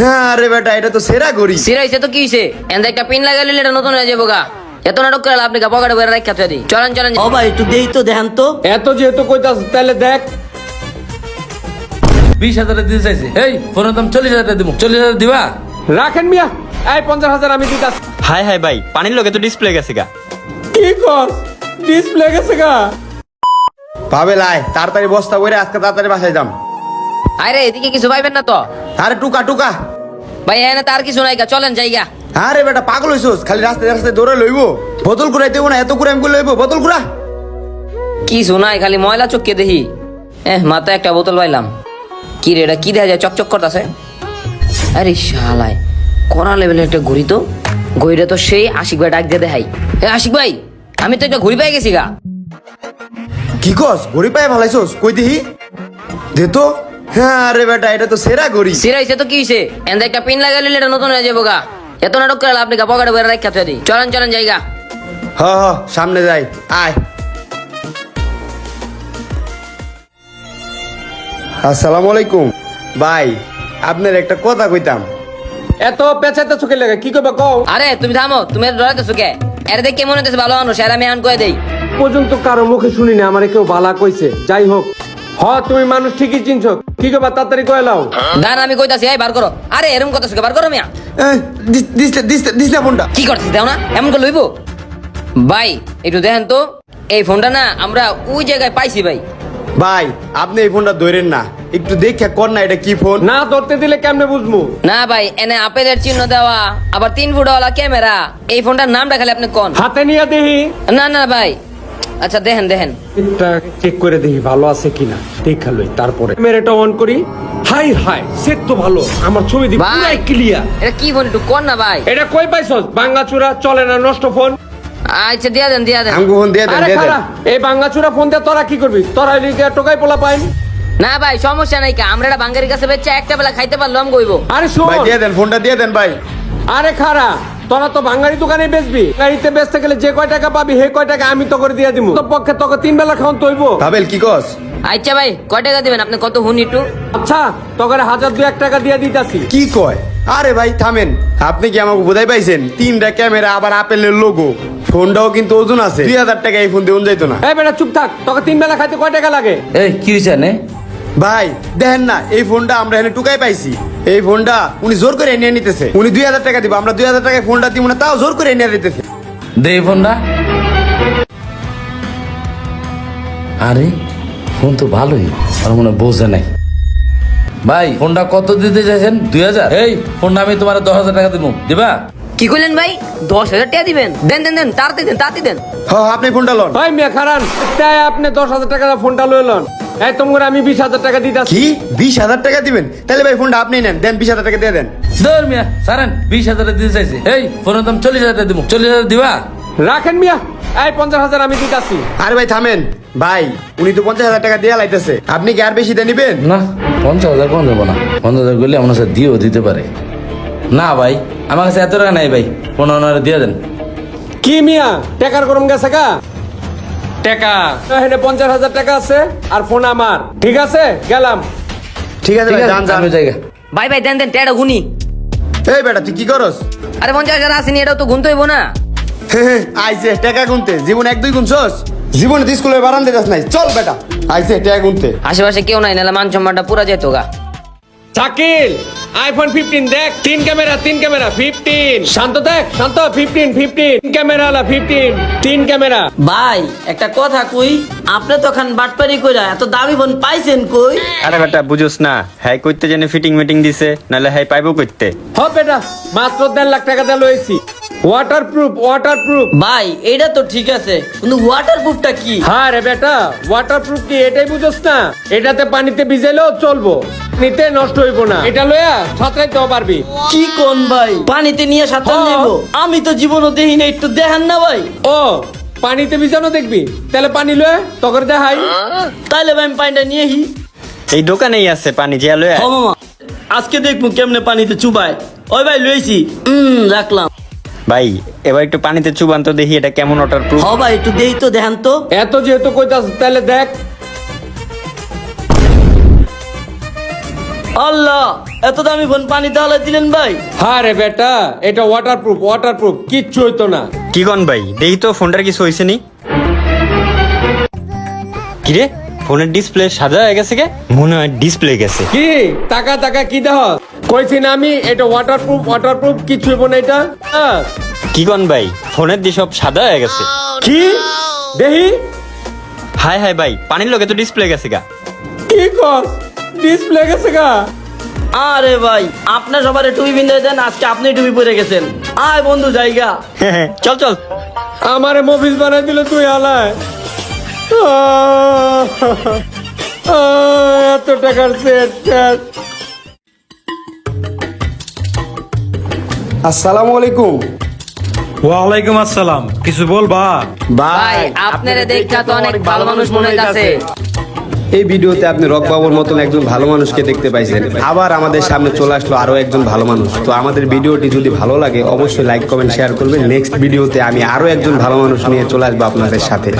হ্যাঁ রে বেটা এটা তো সেরা করি সিরা হইছে তো কি হইছে? এন্ড একটা পিন লাগাইলে এটা নতুন হয়ে যাব গা। এত নাটক করে আপনি পকেটে বইরা রাখা দিই চলেন চলেন। ও ভাই একটু দেই তো দেখেন তো। এত যেহেতু কইতাছ তাহলে দেখ। বিশ হাজারে দিতে চাইছে। এই ফোনের দাম চল্লিশ হাজার দিব চল্লিশ হাজার দিবা? রাখেন মিয়া। এই পঞ্চাশ হাজার আমি দিতাস হাই হাই ভাই পানির লগে তো ডিসপ্লে গেছে গা। কি কর? ডিসপ্লে গেছে গা। পাবে লাই তাড়াতাড়ি বস্তা বইরে আজকে তাড়াতাড়ি বাসায় যাম। আরে এদিকে কিছু পাইবেন না তো? আরে টুকা টুকা। ভাই এনে তার কিছু নাই গা চলেন যাইগা। আরে বেটা পাগল হইছস খালি রাস্তায় রাস্তায় দৌড়ে লইবো। বোতল কুড়াইতে না এত কুড়াই আমি লইবো বোতল কুড়া কি শোনাই খালি ময়লা চক্কে দেখি। এহ মাথায় একটা বোতল পাইলাম। কি রে এটা কি দেখা যায়? চকচক করতেছে। আরে শালায় কড়া লেভেলের একটা ঘড়ি তো। ঘড়িটা তো সেই আশিক ভাই ডাক দিয়ে দেখাই। এ আশিক ভাই আমি তো একটা ঘড়ি পাই গেছি গা। কি কস ঘড়ি পায়ে ভালাইছস? কই দিহি? দে তো। হ্যাঁ আরে বেটা এটা তো সেরা ঘড়ি। সিরা হইছে তো কি হইছে? এন্ড একটা পিন লাগাইলে এটা নতুন হয়ে যাব গা। এত নাটক করে আপনি পকেটে বইরা রাখা দিই চলেন চলেন যাইগা হ হ সামনে যাই। আয়। আসসালামু আলাইকুম। ভাই আপনার একটা কথা কইতাম। এত পেঁচাতে চোখে লাগে কি করবে কও? আরে তুমি থামো তুমি ডরাইতেছো কে এর দেখে কেমন হইতেছে ভালো মানুষ আমি এখন কয়ে দেই। পর্যন্ত কারও মুখে শুনি না আমার কেউ বালা কইছে। যাই হোক। হ তুমি মানুষ ঠিকই চিনছ। কি করবা তাড়াতাড়ি কয়ে লাও দান আমি কইতাছি এই বার করো। আরে এরকম কথা শুকে বার করো মিয়া। দিস না ফোনটা। কি করছিস দেও না এমন করে লইবো? ভাই একটু দেখেন তো এই ফোনটা না আমরা ওই জায়গায় পাইছি ভাই। ভাই আপনি এই ফোনটা ধরেন না। একটু দেখে কর না এটা কি ফোন? না ধরতে দিলে কেমনে বুঝব না ভাই এনে আপেলের চিহ্ন দেওয়া আবার তিন ফুটওয়ালা ক্যামেরা এই ফোনটার নামটা খালি আপনি কোন। হাতে নিয়ে দেখি। না না ভাই আচ্ছা দেখেন দেখেন। এটা চেক করে দেখি ভালো আছে কিনা। দেখা লই তারপরে। ক্যামেরাটা অন করি। হাই হাই সেট তো ভালো। আমার ছবি দি পুরাই ক্লিয়ার এটা কি ফোন একটু কোন না ভাই। এটা কই পাইছস? বাঙ্গাচুরা চলে না নষ্ট ফোন আচ্ছা দিয়া দেন দিয়া দেন। আমাকে ফোন দিয়ে দেন আরে দিয়ে দেন। এই বাঙ্গাচুরা ফোন দিয়ে তোরা কি করবি? তোরা লিগে টোকাই পোলা পাইন। না ভাই সমস্যা নাই কা। আমরা এটা বাঙ্গারির কাছে বেচে একটা বেলা খাইতে পারলাম কইবো। আরে শোন। ভাই দিয়ে দেন ফোনটা দিয়ে দেন ভাই। আরে খারা তোরা তো বাঙালি দোকানে বেচবি। গাড়িতে বেচতে গেলে যে কয় টাকা পাবি হে কয় টাকা আমি তো করে দিয়ে দিব তো পক্ষে তোকে তিন বেলা খাওয়ান তৈব ভাবেল কি কস? আচ্ছা ভাই কয় টাকা দিবেন? আপনি কত হুন একটু? আচ্ছা তোকে হাজার দু এক টাকা দিয়ে দিতাছি। কি কয়? আরে ভাই থামেন। আপনি কি আমাকে বোধাই পাইছেন? তিনটা ক্যামেরা আবার আপেলের লোগো ফোনটাও কিন্তু ওজন আছে। দুই হাজার টাকা এই ফোন দিয়ে যাইতো না। এই বেটা চুপ থাক। তোকে তিন বেলা খাইতে কয় টাকা লাগে? এই কি হয়েছে নে? ভাই দেখেন না এই ফোনটা আমরা এখানে টুকাই পাইছি। এই ফোনটা উনি জোর করে এনে নিতেছে। উনি দুই হাজার টাকা দিব আমরা দুই হাজার টাকায় ফোনটা দিব না তাও জোর করে এনে দিতেছে। দে এই ফোনটা। আরে ফোন তো ভালোই আর মনে বোঝে নাই। ভাই ফোনটা কত দিতে চাইছেন? দুই হাজার? এই ফোনটা আমি তোমার দশ হাজার টাকা দিব। দিবা? কি কইলেন ভাই? দশ হাজার টাকা দিবেন? দেন দেন দেন তাড়াতাড়ি দেন তাড়াতাড়ি দেন। হ আপনি ফোনটা লন। ভাই মিয়া খারান তাই আপনি দশ হাজার টাকা ফোনটা লয়ে লন। এই তোমার আমি বিশ হাজার টাকা দিতাছি কি? বিশ হাজার টাকা দিবেন? তাহলে ভাই ফোনটা আপনি নেন দেন বিশ হাজার টাকা দিয়ে দেন। ধর মিয়া সারেন বিশ হাজারে দিতে চাইছে। এই ফোনের দাম চল্লিশ হাজার দিব। চল্লিশ হাজার দিবা? রাখেন মিয়া এই পঞ্চাশ হাজার আমি দিতাছি আরে ভাই থামেন। ভাই উনি তো পঞ্চাশ হাজার টাকা দিয়ে লাইতেছে। আপনি কি আর বেশি দিয়ে নিবেন? না পঞ্চাশ হাজার কোন দেবো না। পঞ্চাশ হাজার করলে আমার কাছে দিয়েও দিতে পারে। না ভাই আমার কাছে এত টাকা নাই ভাই। পনেরো হাজার দিয়ে দেন। কি মিয়া টাকার গরম গেছে গা? টাকা। এখানে পঞ্চাশ হাজার টাকা আছে আর ফোন আমার। ঠিক আছে? গেলাম। ঠিক আছে ভাই যান যান। জায়গা। ভাই ভাই দেন দেন টেটা গুনি। এই বেটা তুই কি করস? আরে পঞ্চাশ হাজার আসেনি এটাও তো গুনতে হইব না। আইসে টাকা গুনতে। জীবন এক দুই গুনছস জীবনে তুই স্কুলে বারান্দে যাস নাই। চল বেটা আইসে টাকা গুনতে। আশেপাশে কেউ নাই নাহলে মান সম্মানটা পুরা যেত গা। শাকিল! আইফোন ফিফটিন দেখ তিন ক্যামেরা তিন ক্যামেরা ফিফটিন শান্ত দেখ শান্ত ফিফটিন ফিফটিন ক্যামেরা আলা ফিফটিন তিন ক্যামেরা। ভাই একটা কথা কই আপনি তো খান বাটপারি কইরা এত দামি ফোন পাইছেন কই? আরে বেটা বুঝোস না। হ্যাঁ কইতে জানি ফিটিং মিটিং দিছে নাহলে হ্যাঁ পাইবো কইতে। হ বেটা মাত্র দেড় লাখ টাকা দিয়ে লয়েছি ওয়াটার প্রুফ ওয়াটার প্রুফ ভাই এটা তো ঠিক আছে কিন্তু ওয়াটার প্রুফটা কি? হ্যাঁ রে বেটা ওয়াটার প্রুফ কি এটাই বুঝোস না। এটাতে পানিতে ভিজাইলেও চলবো। নিতে নষ্ট হইব না। এটা লয়া সাঁতরাইতেও পারবি। কি কোন ভাই? পানিতে নিয়ে সাঁতার নেব। আমি তো জীবনও দেখি না একটু দেখান না ভাই। ও পানিতে ভিজানো দেখবি? তাহলে পানি লয়ে তখন দেখাই। তাইলে ভাই আমি পানিটা নিয়ে হি এই দোকানেই আছে পানি জিয়া লয়ে ও মামা। আজকে দেখব কেমনে পানিতে চুবায়। ওই ভাই লইছি। হুম রাখলাম। ভাই এবার একটু পানিতে চুবান তো দেখি এটা কেমন ওটার প্রুফ হ ভাই একটু দেই তো দেখান তো। এত যেহেতু কইতাছ তাহলে দেখ। আল্লাহ এত দামি ফোন পানিতে হালাই দিলেন ভাই। হ্যাঁ রে বেটা এটা ওয়াটারপ্রুফ ওয়াটারপ্রুফ কিচ্ছু হইতো না। কি কন ভাই দেখি তো ফোনটার কিছু হয়েছে নি। কিরে ফোনের ডিসপ্লে সাদা হয়ে গেছে কে? মনে হয় ডিসপ্লে গেছে। কি টাকা টাকা কি দেহ? কইছি না আমি এটা ওয়াটারপ্রুফ ওয়াটারপ্রুফ কিচ্ছু হইব না এটা। হ্যাঁ। কি কন ভাই ফোনের দিয়ে সব সাদা হয়ে গেছে। কি? দেহি? হাই হাই ভাই পানির লগে তো ডিসপ্লে গেছে গা। কি কস? ডিসপ্লে গেছে গা। আরে ভাই আপনার সবার টুপি বিন্দে দেন আজকে আপনি টুপি পরে গেছেন। আয় বন্ধু জায়গা। চল চল। আমারে মফিস বানাই দিল তুই আলায়। এত টাকার সেট আসসালামু আলাইকুম। ওয়ালাইকুম আসসালাম। কিছু বলবা? ভাই আপনারে দেখা তো অনেক ভালো মানুষ মনে হইতাছে। এই ভিডিওতে আপনি রক বাবুর মতন একজন ভালো মানুষকে দেখতে পাইছেন। আবার আমাদের সামনে চলে আসলো আরও একজন ভালো মানুষ। তো আমাদের ভিডিওটি যদি ভালো লাগে, অবশ্যই লাইক, কমেন্ট, শেয়ার করবেন। নেক্সট ভিডিওতে আমি আরও একজন ভালো মানুষ নিয়ে চলে আসব আপনাদের সাথে।